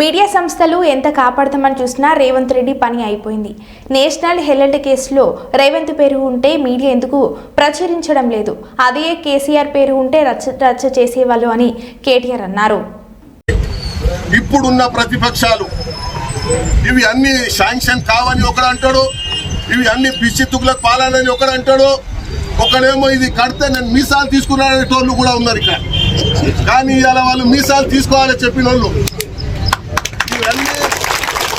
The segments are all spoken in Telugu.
మీడియా సంస్థలు ఎంత కాపాడతామని చూసినా రేవంత్ రెడ్డి పని అయిపోయింది. నేషనల్ హెల్త్ కేసులో రేవంత్ పేరు ఉంటే మీడియా ఎందుకు ప్రచురించడం లేదు? అదే కేసీఆర్ పేరు ఉంటే రచ్చ రచ్చ చేసేవాళ్ళు అని కేటీఆర్ అన్నారు. ఇప్పుడున్న ప్రతిపక్షాలు ఇవి అన్ని శాంక్షన్ కావని ఒకడు అంటాడు ఇవి అన్ని పిచ్చిత్తుకులకు పాలనని ఒకడు అంటాడు ఒకడేమో ఇది కడితే నేను మీసాలు తీసుకున్నానేటోళ్ళు కూడా ఉన్నారు ఇక్కడ. కానీ ఇవాళ వాళ్ళు మీసాలు తీసుకోవాలని చెప్పిన వాళ్ళు ఇవన్నీ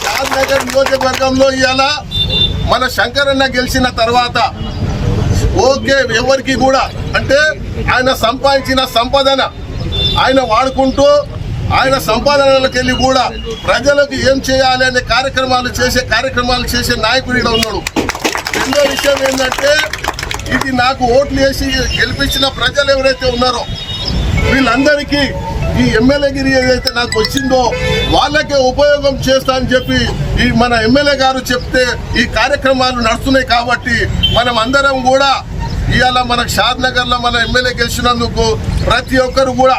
షాద్నగర్ నియోజకవర్గంలో ఇవాళ మన శంకరన్న గెలిచిన తర్వాత ఓకే ఎవరికి కూడా అంటే ఆయన సంపాదించిన సంపదన ఆయన వాడుకుంటూ ఆయన సంపాదనలకు వెళ్ళి కూడా ప్రజలకు ఏం చేయాలి అనే కార్యక్రమాలు చేసే కార్యక్రమాలు చేసే నాయకుడు ఉన్నాడు. రెండో విషయం ఏంటంటే ఇది నాకు ఓట్లు వేసి గెలిపించిన ప్రజలు ఎవరైతే ఉన్నారో వీళ్ళందరికీ ఈ ఎమ్మెల్యేగిరి ఏదైతే నాకు వచ్చిందో వాళ్ళకే ఉపయోగం చేస్తా అని చెప్పి ఈ మన ఎమ్మెల్యే గారు చెప్తే ఈ కార్యక్రమాలు నడుస్తున్నాయి కాబట్టి మనం అందరం కూడా ఇవాళ మన షాద్ మన ఎమ్మెల్యే గెలిచినందుకు ప్రతి ఒక్కరు కూడా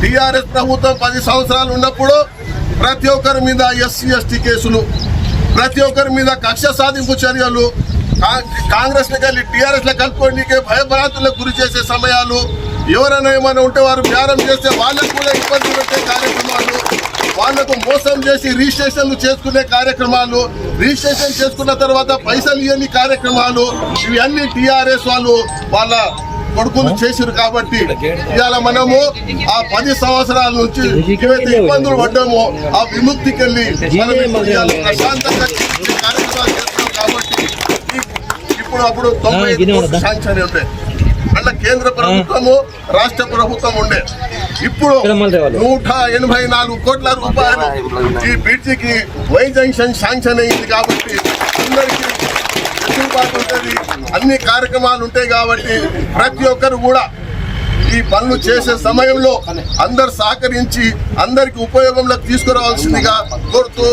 టీఆర్ఎస్ ప్రభుత్వం పది సంవత్సరాలు ఉన్నప్పుడు ప్రతి ఒక్కరి మీద ఎస్సీ ఎస్టీ కేసులు ప్రతి ఒక్కరి మీద కక్ష సాధింపు చర్యలు కా- కలిసి టీఆర్ఎస్లో లో భయభ్రాంతులకు గురి చేసే సమయాలు ఎవరైనా ఏమైనా ఉంటే వారు బేరం చేస్తే వాళ్ళకు కూడా ఇబ్బంది పెట్టే కార్యక్రమాలు వాళ్ళకు మోసం చేసి రిజిస్ట్రేషన్లు చేసుకునే కార్యక్రమాలు రిజిస్ట్రేషన్ చేసుకున్న తర్వాత పైసలు ఇవ్వని కార్యక్రమాలు ఇవన్నీ టీఆర్ఎస్ వాళ్ళు వాళ్ళ కొడుకులు చేసారు కాబట్టి ఇవాళ మనము ఆ పది సంవత్సరాల నుంచి ఏవైతే ఇబ్బందులు పడ్డామో ఆ విముక్తికి వెళ్ళి మనం ప్రశాంతంగా కార్యక్రమాలు చేస్తున్నాం కాబట్టి ఇప్పుడు అప్పుడు తొంభై శాంక్షన్ ఉంటాయి అట్లా కేంద్ర ప్రభుత్వము రాష్ట్ర ప్రభుత్వం ఉండే. ఇప్పుడు నూట ఎనభై నాలుగు కోట్ల రూపాయలు ఈ బ్రిడ్జికి వై జంక్షన్ శాంక్షన్ అయింది కాబట్టి అందరికీ వెసులుబాటు ఉంటుంది. అన్ని కార్యక్రమాలు ఉంటాయి కాబట్టి ప్రతి ఒక్కరు కూడా ఈ పనులు చేసే సమయంలో అందరు సహకరించి అందరికి ఉపయోగంలోకి తీసుకురావాల్సిందిగా కోరుతూ